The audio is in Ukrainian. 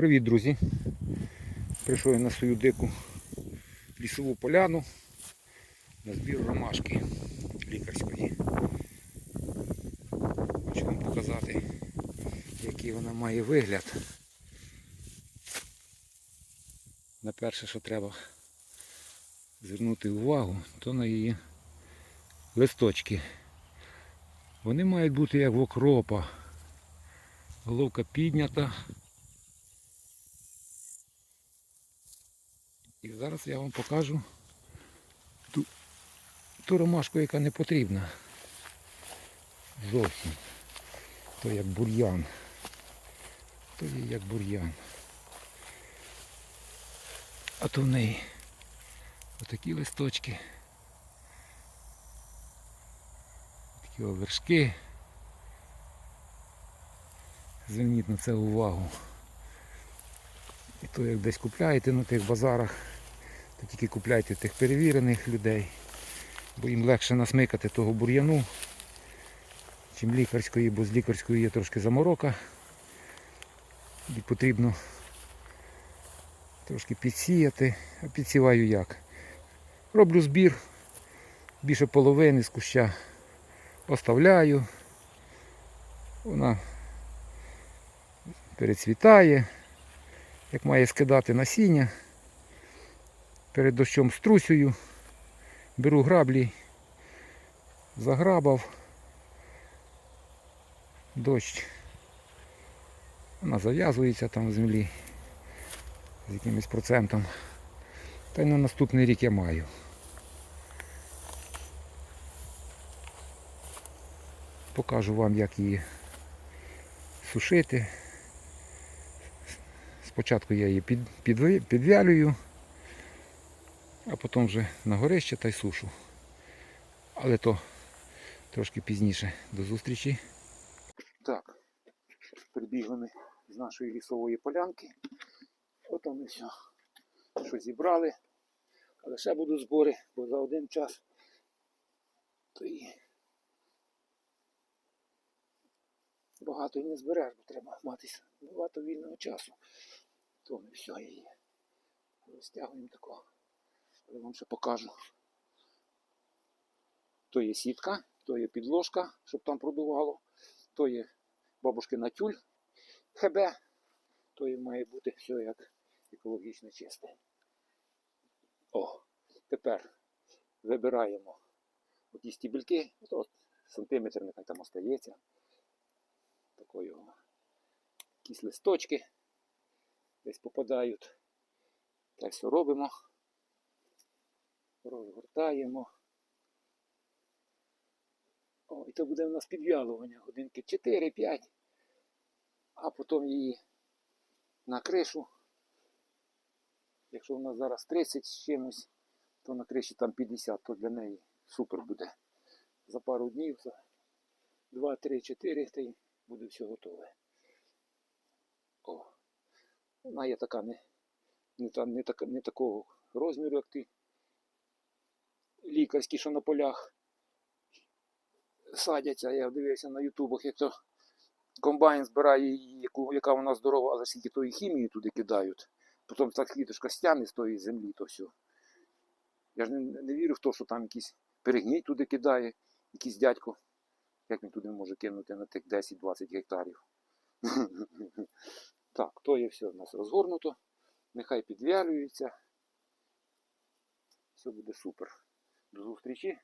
Привіт, друзі! Прийшов я на свою дику лісову поляну на збір ромашки лікарської. Хочу вам показати, який вона має вигляд. На перше, що треба звернути увагу, то на її листочки. Вони мають бути як в окропа. Головка піднята. І зараз я вам покажу ту, ту ромашку, яка не потрібна. Зовсім. То як бур'ян. То є як бур'ян. А то в неї отакі листочки. Такі овершки. Зверніть на це увагу. І то як десь купляєте на тих базарах, то тільки купляйте тих перевірених людей, бо їм легше насмикати того бур'яну, чим лікарської, бо з лікарської є трошки заморока. І потрібно трошки підсіяти. А підсіваю як? Роблю збір, більше половини з куща оставляю. Вона перецвітає, як має скидати насіння. Перед дощом струсюю, беру граблі, заграбав, дощ. Вона зав'язується там в землі з якимось процентом. Та й на наступний рік я маю. Покажу вам, як її сушити. Спочатку я її під, підві- підвялюю, а потім вже на горище та й сушу. Але то трошки пізніше. До зустрічі. Так, прибігли з нашої лісової полянки. От ми все, що зібрали. Але ще будуть збори, бо за один час то і багато і не збереш, бо треба мати багато вільного часу. То ми все її розтягуємо такого. Я вам ще покажу. То є сітка, то є підложка, щоб там продувало, то є бабушкина тюль ХБ, то є має бути все як екологічно чисте. О, тепер вибираємо оті стібельки, от сантиметр нехай там остається. Такої якісь листочки десь попадають. Так все робимо. Розгортаємо. О, і то буде у нас підв'ялування годинки 4-5, а потім її на кришу. Якщо у нас зараз 30 з чимось, то на криші там 50, то для неї супер буде. За пару днів, за 2, 3, 4, та й буде все готове. Вона є така не, не, не, така, не такого розміру, як ти. Лікарські, що на полях садяться. Я дивився на ютубах, як то комбайн збирає яку, яка вона здорова, але скільки тої хімії туди кидають. Потім так квіточка стяне з тої землі, то все. Я ж не, не вірю в те, що там якийсь перегній туди кидає, якийсь дядько. Як він туди може кинути на тих 10-20 гектарів. Так, то є все у нас розгорнуто. Нехай підвялюється. Все буде супер. До зустрічі.